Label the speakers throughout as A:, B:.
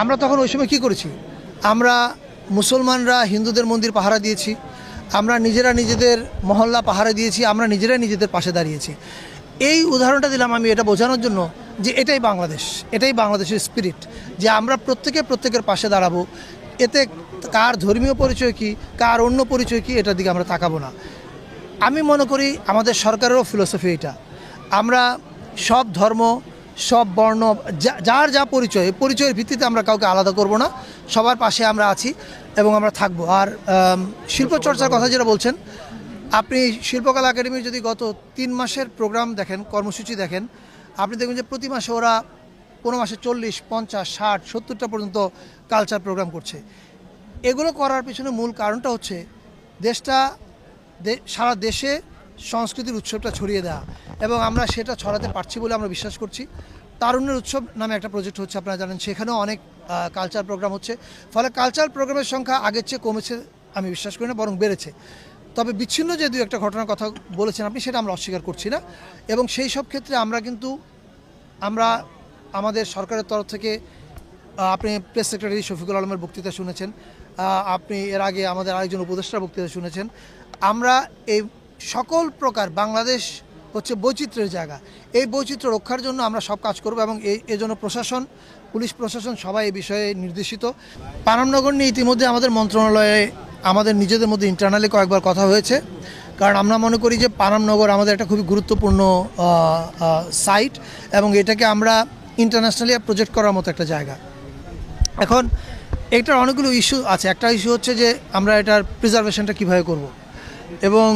A: আমরা তখন ওই সময় কী করেছি? আমরা মুসলমানরা হিন্দুদের মন্দির পাহারা দিয়েছি, আমরা নিজেরা নিজেদের মহল্লা পাহারা দিয়েছি, আমরা নিজেরা নিজেদের পাশে দাঁড়িয়েছি। এই উদাহরণটা দিলাম আমি এটা বোঝানোর জন্য যে এটাই বাংলাদেশ, এটাই বাংলাদেশের স্পিরিট যে আমরা প্রত্যেকে প্রত্যেকের পাশে দাঁড়াবো। এতে কার ধর্মীয় পরিচয় কি, কার অন্য পরিচয় কি, এটার দিকে আমরা তাকাবো না। আমি মনে করি আমাদের সরকারেরও ফিলোসফি এটা। আমরা সব ধর্ম সব বর্ণ যার যা পরিচয় পরিচয়ের ভিত্তিতে আমরা কাউকে আলাদা করব না। সবার পাশে আমরা আছি এবং আমরা থাকব। আর শিল্প চর্চার কথা যেটা বলছেন, আপনি শিল্পকলা একাডেমির যদি গত তিন মাসের প্রোগ্রাম দেখেন, কর্মসূচি দেখেন, আপনি দেখবেন যে প্রতি মাসে ওরা কোনো মাসে চল্লিশ, পঞ্চাশ, ষাট, সত্তরটা পর্যন্ত কালচার প্রোগ্রাম করছে। এগুলো করার পিছনে মূল কারণটা হচ্ছে, দেশটা সারা দেশে সংস্কৃতির উৎসবটা ছড়িয়ে দেওয়া। এবং আমরা সেটা ছড়াতে পারছি বলে আমরা বিশ্বাস করছি। তারুণ্যের উৎসব নামে একটা প্রজেক্ট হচ্ছে, আপনারা জানেন, সেখানেও অনেক কালচার প্রোগ্রাম হচ্ছে। ফলে কালচার প্রোগ্রামের সংখ্যা আগের চেয়ে কমেছে, আমি বিশ্বাস করি না, বরং বেড়েছে। তবে বিচ্ছিন্ন যে দু একটা ঘটনার কথা বলেছেন আপনি, সেটা আমরা অস্বীকার করছি না। এবং সেই সব ক্ষেত্রে আমরা কিন্তু, আমরা আমাদের সরকারের তরফ থেকে আপনি প্রেস সেক্রেটারি শফিকুল আলমের বক্তৃতা শুনেছেন আপনি এর আগে আমাদের আরেকজন উপদেষ্টার বক্তৃতা শুনেছেন। আমরা এই সকল প্রকার বাংলাদেশ হচ্ছে বৈচিত্র্যের জায়গা। এই বৈচিত্র্য রক্ষার জন্য আমরা সব কাজ করব এবং এই এজন্য প্রশাসন, পুলিশ প্রশাসন সবাই এই বিষয়ে নির্দেশিত। পানামনগর নিয়ে ইতিমধ্যে আমাদের মন্ত্রণালয়ে, আমাদের নিজেদের মধ্যে ইন্টারনালি কয়েকবার কথা হয়েছে। কারণ আমরা মনে করি যে পানামনগর আমাদের একটা খুবই গুরুত্বপূর্ণ সাইট এবং এটাকে আমরা ইন্টারন্যাশনালি প্রজেক্ট করার মতো একটা জায়গা। এখন এটার অনেকগুলো ইস্যু আছে। একটা ইস্যু হচ্ছে যে আমরা এটার প্রিজার্ভেশনটা কীভাবে করব? এবং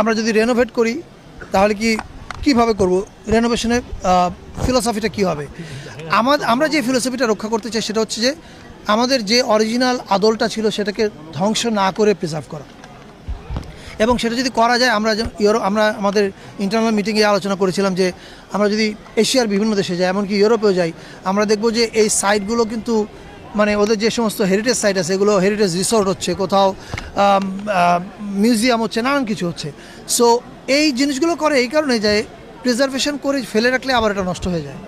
A: আমরা যদি রেনোভেট করি তাহলে কি, কীভাবে করব? রেনোভেশনের ফিলোসফিটা কী হবে? আমাদের আমরা যে ফিলোসফিটা রক্ষা করতে চাই সেটা হচ্ছে যে, আমাদের যে অরিজিনাল আদলটা ছিল সেটাকে ধ্বংস না করে প্রিজার্ভ করা। এবং সেটা যদি করা যায়, আমরা যে- ইউরো, আমরা আমাদের ইন্টারনাল মিটিংয়ে আলোচনা করেছিলাম যে, আমরা যদি এশিয়ার বিভিন্ন দেশে যাই, এমনকি ইউরোপেও যাই, আমরা দেখব যে এই সাইটগুলো কিন্তু মানে ওদের যে সমস্ত হেরিটেজ সাইট আছে, এগুলো হেরিটেজ রিসোর্ট হচ্ছে, কোথাও মিউজিয়াম হচ্ছে, নানান কিছু হচ্ছে। সো এই জিনিসগুলো করে এই কারণে যে প্রিজার্ভেশন করে ফেলে রাখলে আবার এটা নষ্ট হয়ে যায়।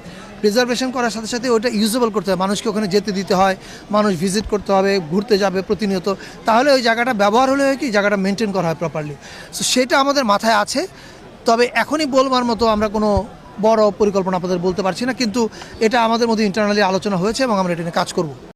A: প্রিজার্ভেশন করার সাথে সাথে ওটা ইউজেবল করতে হয়, মানুষকে ওখানে যেতে দিতে হয়, মানুষ ভিজিট করতে হবে, ঘুরতে যাবে প্রতিনিয়ত। তাহলে ওই জায়গাটা ব্যবহার হলে হয় কি, জায়গাটা মেনটেন করা হয় প্রপারলি সো সেটা আমাদের মাথায় আছে। তবে এখনই বলবার মতো আমরা কোনো বড় পরিকল্পনা আপনাদের বলতে পারছি না, কিন্তু এটা আমাদের মধ্যে ইন্টারনালি আলোচনা হয়েছে এবং আমরা এটা নিয়ে কাজ করব।